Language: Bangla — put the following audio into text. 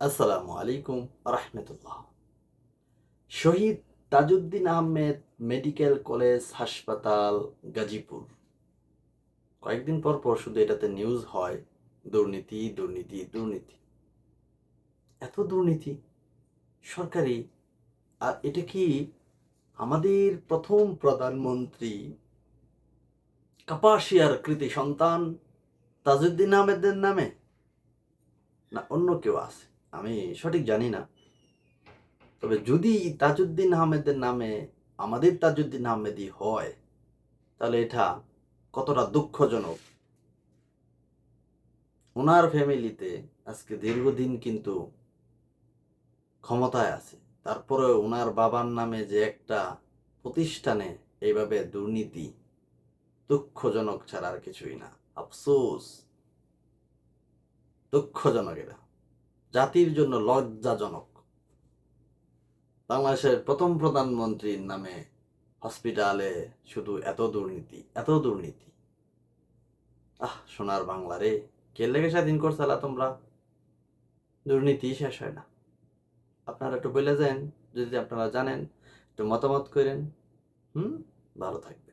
আসসালামু আলাইকুম রহমতুল্লাহ। শহীদ তাজউদ্দিন আহমেদ মেডিকেল কলেজ হাসপাতাল গাজীপুর। কয়েকদিন পর পর শুধু এটাতে নিউজ হয়, দুর্নীতি দুর্নীতি দুর্নীতি। এত দুর্নীতি সরকারি, আর এটা কি আমাদের প্রথম প্রধানমন্ত্রী কাপাসিয়ার কৃতি সন্তান তাজউদ্দিন আহমেদের নামে? না অন্য কেউ আছে? আমি সঠিক জানি না। তবে যদি তাজউদ্দিন আহমেদের নামে, আমাদের তাজউদ্দিন আহমেদই হয়, তাহলে এটা কতটা দুঃখজনক। ওনার ফ্যামিলিতে আজকে দীর্ঘদিন কিন্তু ক্ষমতায় আছে। তারপরে ওনার বাবার নামে যে একটা প্রতিষ্ঠানে এইভাবে দুর্নীতি দুঃখজনক ছাড়া আর কিছুই না। আফসোস। দুঃখজনক এটা। জাতির জন্য লজ্জাজনক। বাংলাদেশের প্রথম প্রধানমন্ত্রীর নামে হসপিটালে শুধু এত দুর্নীতি এত দুর্নীতি। আহ, সোনার বাংলা রে, কে লেগে স্বাধীন করছালা তোমরা? দুর্নীতি শেষ হয় না। আপনারা একটু বলে যান, যদি আপনারা জানেন, একটু মতামত করেন। হুম, ভালো থাকবেন।